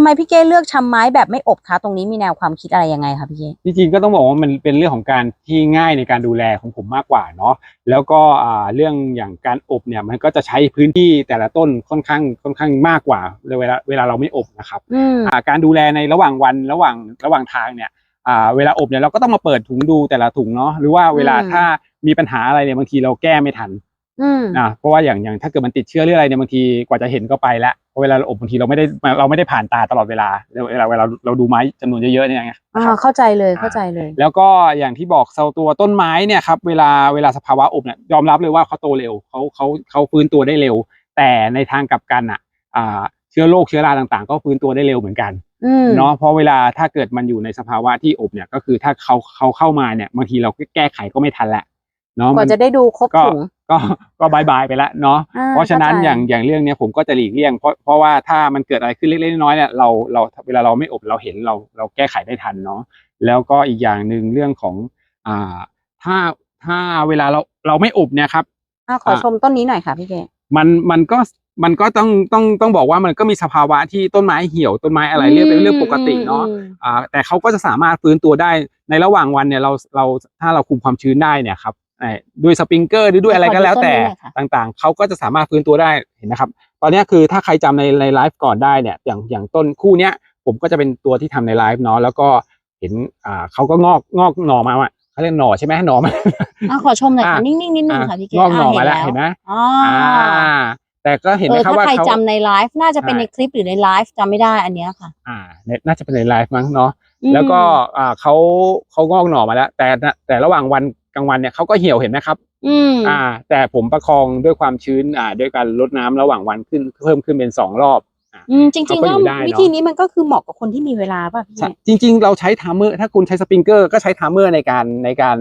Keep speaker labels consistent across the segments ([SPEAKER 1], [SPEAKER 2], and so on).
[SPEAKER 1] ทำไมพี่เก้เลือกชำไม้แบบไม่อบคะตรงนี้มีแนวความคิดอะไรยังไงคะพี่เก้
[SPEAKER 2] จริงๆก็ต้องบอกว่ามันเป็นเรื่องของการที่ง่ายในการดูแลของผมมากกว่าเนาะแล้วก็อ่าเรื่องอย่างการอบเนี่ยมันก็จะใช้พื้นที่แต่ละต้นค่อนข้างค่อนข้างมากกว่าเวลาเวลาเราไม่อบนะครับ
[SPEAKER 1] อืม
[SPEAKER 2] อ่าการดูแลในระหว่างวันระหว่างระหว่างทางเนี่ยอ่าเวลาอบเนี่ยเราก็ต้องมาเปิดถุงดูแต่ละถุงเนาะหรือว่าเวลา
[SPEAKER 1] อืม
[SPEAKER 2] ถ้ามีปัญหาอะไรเนี่ยบางทีเราแก้ไม่ทัน
[SPEAKER 1] อืม
[SPEAKER 2] นะเพราะว่าอย่างอย่างถ้าเกิดมันติดเชื้อหรืออะไรเนี่ยบางทีกว่าจะเห็นก็ไปแล้วเพราะเวลาเราอบบางทีเราไม่ได้เราไม่ได้ผ่านตาตลอดเวลาเวลาเวลาเราดูไม้จำนวนเยอะๆเนี่ยไง
[SPEAKER 1] อ่า
[SPEAKER 2] นะครับ
[SPEAKER 1] เข้าใจเลยเข้าใจเลย
[SPEAKER 2] แล้วก็อย่างที่บอกเซาตัวต้นไม้เนี่ยครับเวลาเวลาสภาวะอบเนี่ยยอมรับเลยว่าเขาโตเร็วเขาเขาเขาฟื้นตัวได้เร็ว แต่ในทางกลับกันอะอ่าเชื้อโรคเชื้อราต่างๆ ก็ฟื้นตัวได้เร็วเหมือนกัน
[SPEAKER 1] อืม
[SPEAKER 2] เนาะเพราะเวลาถ้าเกิดมันอยู่ในสภาวะที่อบเนี่ยก็คือถ้าเขาเขาเข้ามาเนี่ยบางทีเราก็แก้ไขก็ไม่ทันแหละเนาะ
[SPEAKER 1] กว่า
[SPEAKER 2] มัน
[SPEAKER 1] จะได้ดูครบ
[SPEAKER 2] ก็
[SPEAKER 1] ถุง
[SPEAKER 2] ก็ก็บายบายไปแล้วเนาะ
[SPEAKER 1] อ่
[SPEAKER 2] เพราะฉะนั้น
[SPEAKER 1] ข้ใจ
[SPEAKER 2] อย่างอย่างเรื่องเนี้ยผมก็จะหลีกเลี่ยงเพราะเพราะว่าถ้ามันเกิดอะไรขึ้นเล็กๆน้อยๆเนี่ยเราเราเวลาเราไม่อบเราเห็นเราเราแก้ไขได้ทันเนาะแล้วก็อีกอย่างหนึ่งเรื่องของอ่าถ้าถ้าเวลาเราเราไม่อบเนี่ยครับ
[SPEAKER 1] อ่าขอชมต้นนี้หน่อยค่ะพี่เก้
[SPEAKER 2] มันมันก็มันก็ต้องต้องต้องบอกว่ามันก็มีสภาวะที่ต้นไม้เหี่ยวต้นไม้อะไรเรื่องเป็นเรื่องปกติเนาะ
[SPEAKER 1] อืม
[SPEAKER 2] อ่าแต่เขาก็จะสามารถฟื้นตัวได้ในระหว่างวันเนี่ยเราเราถ้าเราคุมความชื้นได้เนี่ยครับเอ่อ ด้วยสปริงเกอร์หรือด้วยอะไรก็แล้วแต่ต่างๆ เขาก็จะสามารถฟื้นตัวได้เห็นนะครับ ตอนเนี้ยคือถ้าใครจำในในไลฟ์ก่อนได้เนี่ยอย่างอย่างต้นคู่เนี้ยผมก็จะเป็นตัวที่ทำในไลฟ์เนาะแล้วก็เห็นอ่าเขาก็งอกงอกหน่อมาอะเขาเรียกหน่อใช่ไหมหน่อมา
[SPEAKER 1] อ่าขอชมหน่อยค่ะ
[SPEAKER 2] อะ
[SPEAKER 1] นิ่งๆนิดนึงค่ะพี่เก้
[SPEAKER 2] งอกหน่อมา
[SPEAKER 1] อ่า
[SPEAKER 2] แล้วเห็นไหม
[SPEAKER 1] อ๋อ
[SPEAKER 2] อ่าแต่ก็เห็น
[SPEAKER 1] เอ
[SPEAKER 2] ไหม
[SPEAKER 1] อ
[SPEAKER 2] ครับ
[SPEAKER 1] ถ้า
[SPEAKER 2] ว่า
[SPEAKER 1] ใคร
[SPEAKER 2] เขา
[SPEAKER 1] จำในไลฟ์น่าจะเป็น
[SPEAKER 2] ใช่
[SPEAKER 1] ในคลิปหรือในไลฟ์จำไม่ได้อันเนี้ยค่ะ
[SPEAKER 2] อ่าเนี่ยน่าจะเป็นในไลฟ์มั้งเนาะ
[SPEAKER 1] อืม
[SPEAKER 2] แล้วก็อ่าเขาเขางอกหน่อมาแล้ว แต่แต่ระหว่างวันก ลางวันเนี่ยเขาก็เหี่ยวเห็นไหมครับ
[SPEAKER 1] อืม
[SPEAKER 2] อ่า แต่ผมประคองด้วยความชื้นอ่าด้วยการลดน้ำระหว่างวันขึ้นเพิ่มขึ้นเป็นสองรอบอ่า
[SPEAKER 1] อืมจริง
[SPEAKER 2] เขา
[SPEAKER 1] ๆ
[SPEAKER 2] ก็
[SPEAKER 1] ว่า
[SPEAKER 2] อยู่ได้เนอะ
[SPEAKER 1] วิธีนี้มันก็คือเหมาะกับคนที่มีเวลาป่ะพี่
[SPEAKER 2] ใช่จริง ๆ เราใช้ไทม์เมอร์ ถ้าคุณใช้สปริงเกอร์ก็ใช้ไทม์เมอร์ในการในการ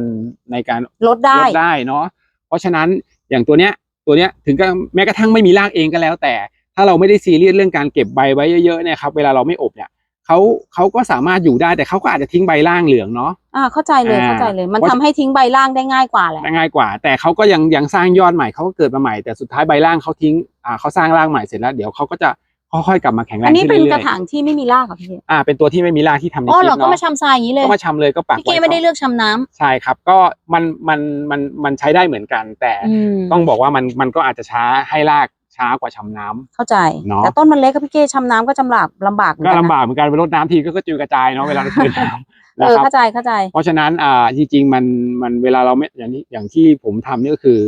[SPEAKER 2] ในการ
[SPEAKER 1] ลดได้
[SPEAKER 2] ลดได้เนาะเพราะฉะนั้นอย่างตัวเนี้ยตัวเนี้ยถึงก็แม้กระทั่งไม่มีรากเองก็แล้วแต่ ถ้าเราไม่ได้ซีเรียสเรื่องการเก็บใบไว้เยอะๆเนี่ยครับเวลาเราไม่อบเนี่ย เขาเขาก็สามารถอยู่ได้แต่เขาก็อาจจะทิ้งใบล่างเหลืองเนาะ
[SPEAKER 1] อ่าเข้าใจเลย
[SPEAKER 2] อ่า
[SPEAKER 1] เข้าใจเลย มัน
[SPEAKER 2] เพราะ
[SPEAKER 1] ทำให้ทิ้งใบล่างได้ง่ายกว่าแหละ
[SPEAKER 2] ได้ง่ายกว่า แต่เขาก็ยังยังสร้างยอดใหม่เขาก็เกิดมาใหม่แต่สุดท้ายใบล่างเขาทิ้งอ่าเขาสร้างร่างใหม่เสร็จแล้วเดี๋ยวเขาก็จะค่อยๆกลับมาแข็งแร
[SPEAKER 1] อั
[SPEAKER 2] ง
[SPEAKER 1] นนี้
[SPEAKER 2] ขึ้น
[SPEAKER 1] เป็น
[SPEAKER 2] เรื่
[SPEAKER 1] กระ
[SPEAKER 2] อย
[SPEAKER 1] ถางที่ไม่มีรากค่ะพี่
[SPEAKER 2] ๆอ่าเป็นตัวที่ไม่มีรากที่ทำใน
[SPEAKER 1] อ๋อ
[SPEAKER 2] คลิ
[SPEAKER 1] เหรอ
[SPEAKER 2] ป
[SPEAKER 1] ก็
[SPEAKER 2] เนาะ
[SPEAKER 1] มาชำทรายอย่างนี้เลย
[SPEAKER 2] ก็มาชำเลยก็ปัก
[SPEAKER 1] พี่เก้
[SPEAKER 2] ว้
[SPEAKER 1] ไม่ได้เลือกชำน้ำ
[SPEAKER 2] ใช่ครับก็มันมันมันมันมันใช้ได้เหมือนกัน แต่
[SPEAKER 1] อืม
[SPEAKER 2] ต้องบอกว่ามันมันก็อาจจะช้าให้ราก ช้ากว่าชำน้ำ
[SPEAKER 1] เข้าใจ
[SPEAKER 2] เนอะ
[SPEAKER 1] แต่ต้นมันเล็กกับพี่เก้ชำน้ำก็จำบากลำบากเหมือน
[SPEAKER 2] ก็
[SPEAKER 1] กัน
[SPEAKER 2] ลำ
[SPEAKER 1] นะ
[SPEAKER 2] บากเหมือนกันไปรดน้ำทีก็กระจุยกระจายเนาะเวลาเราเทน้ำ
[SPEAKER 1] เอ
[SPEAKER 2] นะ
[SPEAKER 1] อ
[SPEAKER 2] ครับ
[SPEAKER 1] เข้าใจเข้าใจ
[SPEAKER 2] เพราะฉะนั้นอ่าจริงๆมันมันเวลาเราไม่อย่างที่อย่างที่ผมทำนี่ก็คือ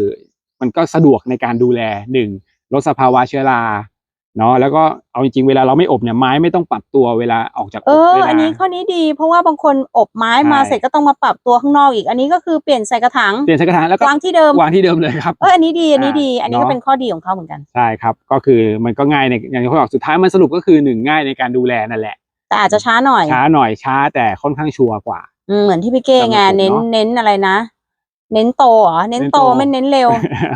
[SPEAKER 2] มันก็สะดวกในการดูแลหนึ่งลดสภาวะเชื้อรา เนาะแล้วก็เอาจริงๆเวลาเราไม่อบเนี่ยไม้ไม่ต้องปรับตัวเวลาออกจาก
[SPEAKER 1] เอ
[SPEAKER 2] อบ
[SPEAKER 1] อ
[SPEAKER 2] เวลา
[SPEAKER 1] อันนี้ข้อนี้ดี เพราะว่าบางคนอบไม้มา
[SPEAKER 2] ใช่
[SPEAKER 1] เสร็จก็ต้องมาปรับตัวข้างนอกอีก อันนี้ก็คือเปลี่ยนใส่กระถาง
[SPEAKER 2] เปลี่ยนใส่กระถางแล้วก็
[SPEAKER 1] วางที่เดิม
[SPEAKER 2] วางที่เดิมเลยครับ
[SPEAKER 1] เอออันนี้ดี อันนี้ดี
[SPEAKER 2] อ่า
[SPEAKER 1] อันนี้ก็
[SPEAKER 2] เนอะ
[SPEAKER 1] เป็นข้อดีของเขาเหมือนกัน
[SPEAKER 2] ใช่ครับ ก็คือมันก็ง่ายในอย่างที่เขาบอกสุดท้ายมันสรุปก็คือหนึ่งง่ายในการดูแลนั่นแหละ
[SPEAKER 1] แต่อาจจะช้าหน่อย
[SPEAKER 2] ช้าหน่อยช้าแต่ค่อนข้างชัวร์กว่า
[SPEAKER 1] อืมเหมือนที่พี่เก้ไง
[SPEAKER 2] สำหรับผม
[SPEAKER 1] เน้น
[SPEAKER 2] เนอะ
[SPEAKER 1] เน้นอะไรนะ เน้นโตเหรอเน้นโต
[SPEAKER 2] เน้นโต
[SPEAKER 1] ไม่เน้นเร็ว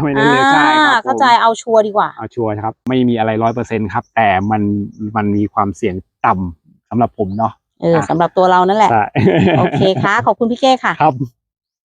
[SPEAKER 2] ไม่ได้เลยใช่ครับผม
[SPEAKER 1] เข้าใจเอาชัวร์ดีกว่า
[SPEAKER 2] เอาชัวร์ครับ ไม่มีอะไรร้อยเปอร์เซ็นครับ แต่มันมันมีความเสี่ยงต่ำสำหรับผมเนาะ
[SPEAKER 1] เออ
[SPEAKER 2] อะ
[SPEAKER 1] สำหรับตัวเรานั่นแหละ
[SPEAKER 2] ใช่
[SPEAKER 1] โอเคค่ะ ขอบคุณพี่เก้ค่ะ
[SPEAKER 2] ครับ